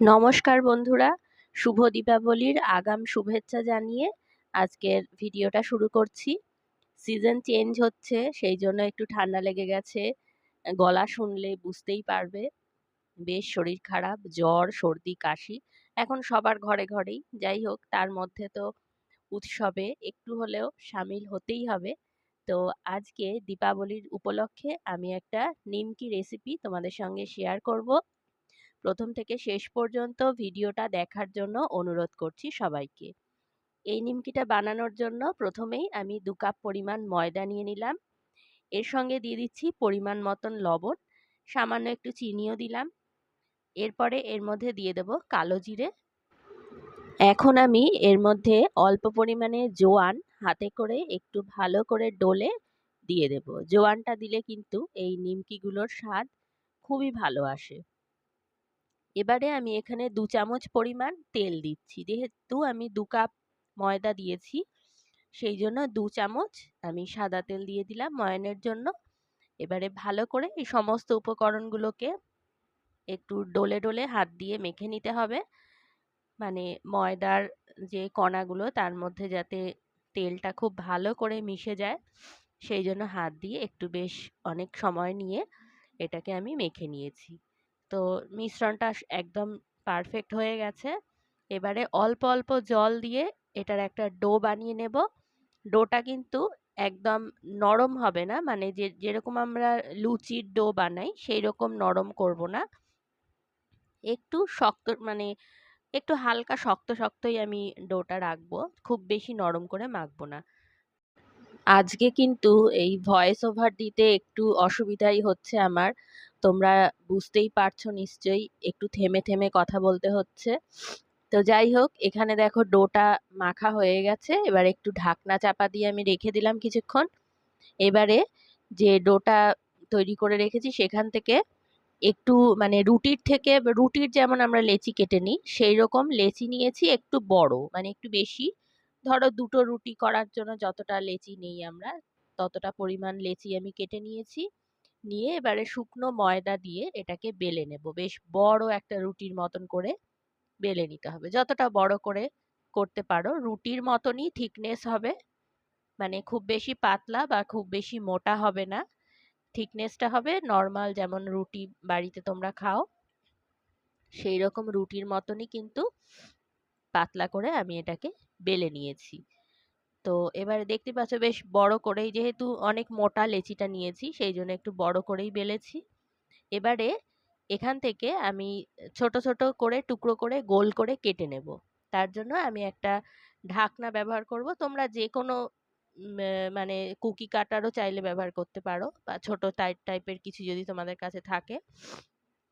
নমস্কার বন্ধুরা, শুভ দীপাবলির আগাম শুভেচ্ছা জানিয়ে আজকের ভিডিওটা শুরু করছি। সিজন চেঞ্জ হচ্ছে, সেই জন্য একটু ঠান্ডা লেগে গেছে। গলা শুনলে বুঝতেই পারবে, বেশ শরীর খারাপ, জ্বর, সর্দি, কাশি, এখন সবার ঘরে ঘরেই। যাই হোক, তার মধ্যে তো উৎসবে একটু হলেও সামিল হতেই হবে। তো আজকে দীপাবলির উপলক্ষে আমি একটা নিমকি রেসিপি তোমাদের সঙ্গে শেয়ার করব। প্রথম থেকে শেষ পর্যন্ত ভিডিওটা দেখার জন্য অনুরোধ করছি সবাইকে। এই নিমকিটা বানানোর জন্য প্রথমেই আমি দু কাপ পরিমাণ ময়দা নিয়ে নিলাম। এর সঙ্গে দিয়ে দিচ্ছি পরিমাণ মতন লবণ, সামান্য একটু চিনিও দিলাম। এরপরে এর মধ্যে দিয়ে দেব কালো জিরে। এখন আমি এর মধ্যে অল্প পরিমাণে জোয়ান হাতে করে একটু ভালো করে ডলে দিয়ে দেব। জোয়ানটা দিলে কিন্তু এই নিমকিগুলোর স্বাদ খুবই ভালো আসে। এবারে আমি এখানে দু চামচ পরিমাণ তেল দিচ্ছি। যেহেতু আমি দু কাপ ময়দা দিয়েছি, সেই জন্য দু চামচ আমি সাদা তেল দিয়ে দিলাম ময়নের জন্য। এবারে ভালো করে এই সমস্ত উপকরণগুলোকে একটু ডলে ডলে হাত দিয়ে মেখে নিতে হবে। মানে ময়দার যে কণাগুলো তার মধ্যে যাতে তেলটা খুব ভালো করে মিশে যায়, সেই জন্য হাত দিয়ে একটু বেশ অনেক সময় নিয়ে এটাকে আমি মেখে নিয়েছি। তো মিশ্রণটা একদম পারফেক্ট হয়ে গেছে। এবারে অল্প অল্প জল দিয়ে এটার একটা ডো বানিয়ে নেব। ডোটা কিন্তু একদম নরম হবে না মানে যে, যেরকম আমরা লুচির ডো বানাই সেই রকম নরম করব না। একটু শক্ত মানে একটু হালকা শক্ত, শক্তই আমি ডোটা রাখব, খুব বেশি নরম করে মাখবো না। আজকে কিন্তু এই ভয়েস ওভার দিতে একটু অসুবিধাই হচ্ছে আমার। তোমরা বুঝতেই পারছ নিশ্চয়ই, একটু থেমে থেমে কথা বলতে হচ্ছে। তো যাই হোক, এখানে দেখো ডোটা মাখা হয়ে গেছে, এবার একটু ঢাকনা চাপা দিয়ে আমি রেখে দিলাম কিছুক্ষণ। এবারে যে ডোটা তৈরি করে রেখেছি, সেখান থেকে একটু মানে রুটির থেকে, রুটির যেমন আমরা লেচি কেটে নিই সেই রকম লেচি নিয়েছি একটু বড় মানে একটু বেশি। ধরো দুটো রুটি করার জন্য যতটা লেচি নেই আমরা, ততটা পরিমাণ লেচি আমি কেটে নিয়েছি। নিয়ে এবারে শুকনো ময়দা দিয়ে এটাকে বেলে নেব। বেশ বড় একটা রুটির মতন করে বেলে নিতে হবে। যতটা বড় করে করতে পারো, রুটির মতনই থিকনেস হবে। মানে খুব বেশি পাতলা বা খুব বেশি মোটা হবে না। থিকনেসটা হবে নর্মাল যেমন রুটি বাড়িতে তোমরা খাও সেই রকম রুটির মতনই কিন্তু পাতলা করে আমি এটাকে বেলে নিয়েছি। তো এবারে দেখতে পাচ্ছ বেশ বড় করেই যেহেতু অনেক মোটা লেচিটা নিয়েছি, সেই জন্য একটু বড় করেই বেলেছি। এবারে এখান থেকে আমি ছোট ছোট করে, টুকরো করে, গোল করে কেটে নেব। তার জন্য আমি একটা ঢাকনা ব্যবহার করব। তোমরা যে কোনো মানে কুকি কাটারও চাইলে ব্যবহার করতে পারো বা ছোট টাইপের কিছু যদি তোমাদের কাছে থাকে।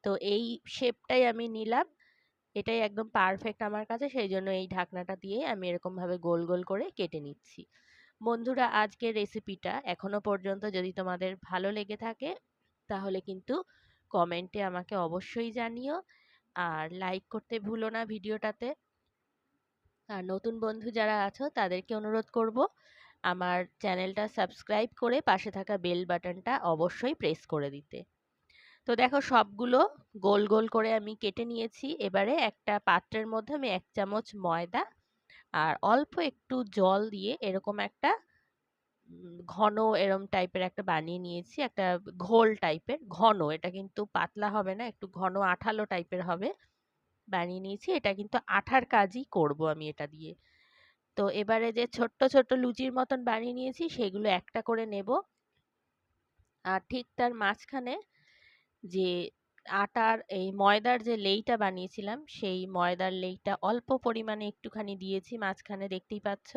তো এই শেপটাই আমি নিলাম। এটাই একদম পারফেক্ট আমার কাছে। সেই জন্য এই ঢাকনাটা দিয়ে আমি এরকমভাবে গোল গোল করে কেটে নিচ্ছি। বন্ধুরা, আজকের রেসিপিটা এখনও পর্যন্ত যদি তোমাদের ভালো লেগে থাকে, তাহলে কিন্তু কমেন্টে আমাকে অবশ্যই জানিও। আর লাইক করতে ভুলো না ভিডিওটাতে। আর নতুন বন্ধু যারা আছো, তাদেরকে অনুরোধ করব, আমার চ্যানেলটা সাবস্ক্রাইব করে পাশে থাকা বেল বাটনটা অবশ্যই প্রেস করে দিতে। তো দেখো সবগুলো গোল গোল করে আমি কেটে নিয়েছি। এবারে একটা পাত্রের মধ্যে আমি এক চামচ ময়দা আর অল্প একটু জল দিয়ে এরকম একটা ঘন এরম টাইপের একটা বানিয়ে নিয়েছি। একটা ঘোল টাইপের, ঘন। এটা কিন্তু পাতলা হবে না, একটু ঘন আঠালো টাইপের হবে। বানিয়ে নিয়েছি। এটা কিন্তু আঠার কাজই করব আমি এটা দিয়ে। তো এবারে যে ছোট্ট ছোট্ট লুচির মতন বানিয়ে নিয়েছি, সেগুলো একটা করে নেব। আর ঠিক তার মাঝখানে যে আটার এই ময়দার যে লেইটা বানিয়েছিলাম, সেই ময়দার লেইটা অল্প পরিমাণে একটুখানি দিয়েছি, মাঝখানে দেখতেই পাচ্ছ।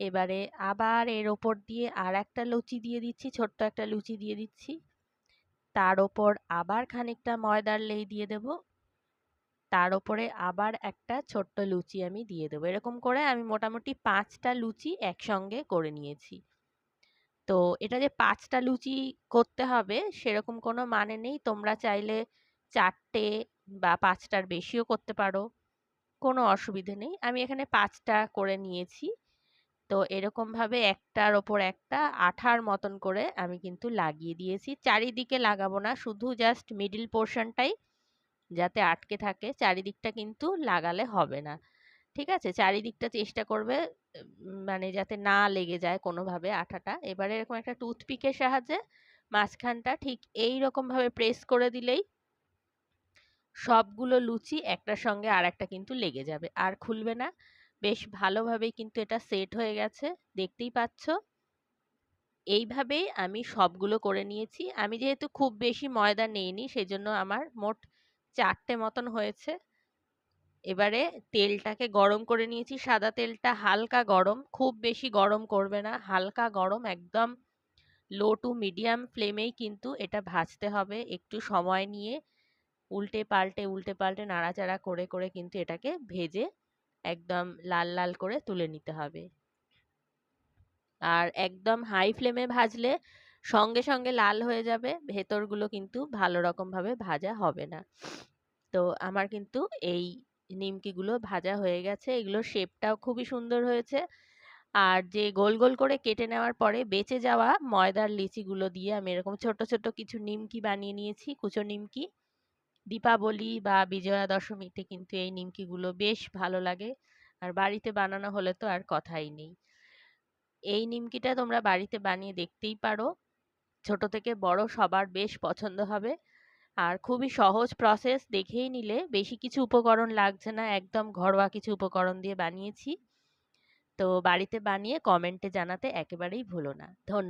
এবারে আবার এর ওপর দিয়ে আর একটা লুচি দিয়ে দিচ্ছি, ছোট্ট একটা লুচি দিয়ে দিচ্ছি। তার ওপর আবার খানিকটা ময়দার লেই দিয়ে দেব। তার ওপরে আবার একটা ছোট্ট লুচি আমি দিয়ে দেবো। এরকম করে আমি মোটামুটি পাঁচটা লুচি একসঙ্গে করে নিয়েছি। তো এটা যে পাঁচটা লুচি করতে হবে সেরকম কোনো মানে নেই। তোমরা চাইলে চারটে বা পাঁচটার বেশিও করতে পারো, কোনো অসুবিধে নেই। আমি এখানে পাঁচটা করে নিয়েছি। তো এরকমভাবে একটার ওপর একটা আঠার মতন করে আমি কিন্তু লাগিয়ে দিয়েছি। চারিদিকে লাগাবো না, শুধু জাস্ট মিডিল পোর্শনটাই যাতে আটকে থাকে। চারিদিকটা কিন্তু লাগালে হবে না। ঠিক আছে? চারিদিকটা চেষ্টা করবে মানে যাতে না লেগে যায় কোনোভাবে আঠাটা। এবারে এরকম একটা টুথপিকের সাহায্যে মাঝখানটা ঠিক এই রকম ভাবে প্রেস করে দিলেই সবগুলো লুচি একটার সঙ্গে আর একটা কিন্তু লেগে যাবে। আর খুলবে না। বেশ ভালোভাবেই কিন্তু এটা সেট হয়ে গেছে। দেখতেই পাচ্ছ? এইভাবেই আমি সবগুলো করে নিয়েছি। আমি যেহেতু খুব বেশি ময়দা নেইনি সেই জন্য আমার মোট চারটে মতন হয়েছে। এবারে তেলটাকে গরম করে নিয়েছি। সাদা তেলটা হালকা গরম, খুব বেশি গরম করবে না। হালকা গরম, একদম লো টু মিডিয়াম ফ্লেমেই কিন্তু এটা ভাজতে হবে। একটু সময় নিয়ে উল্টে পাল্টে উল্টে পাল্টে নাড়াচাড়া করে করে কিন্তু এটাকে ভেজে একদম লাল লাল করে তুলে নিতে হবে। আর একদম হাই ফ্লেমে ভাজলে সঙ্গে সঙ্গে লাল হয়ে যাবে। ভেতরগুলো কিন্তু ভালো রকম ভাবে ভাজা হবে না। তো আমার কিন্তু এই নিমকিগুলো ভাজা হয়ে গেছে। এগুলোর শেপটাও খুবই সুন্দর হয়েছে। আর যে গোল গোল করে কেটে নেওয়ার পরে বেঁচে যাওয়া ময়দার লিচিগুলো দিয়ে আমি এরকম ছোট ছোট কিছু নিমকি বানিয়ে নিয়েছি, কুচো নিমকি। দীপাবলি বা বিজয়া দশমীতে কিন্তু এই নিমকিগুলো বেশ ভালো লাগে। আর বাড়িতে বানানো হলে তো আর কথাই নেই। এই নিমকিটা তোমরা বাড়িতে বানিয়ে দেখতেই পারো। ছোট থেকে বড় সবার বেশ পছন্দ হবে। আর খুবই সহজ প্রসেস দেখেই নিলে বেশি কিছু উপকরণ লাগছে না। একদম ঘরোয়া কিছু উপকরণ দিয়ে বানিয়েছি। তো বাড়িতে বানিয়ে কমেন্টে জানাতে একেবারেই ভুলো না। ধন্যবাদ।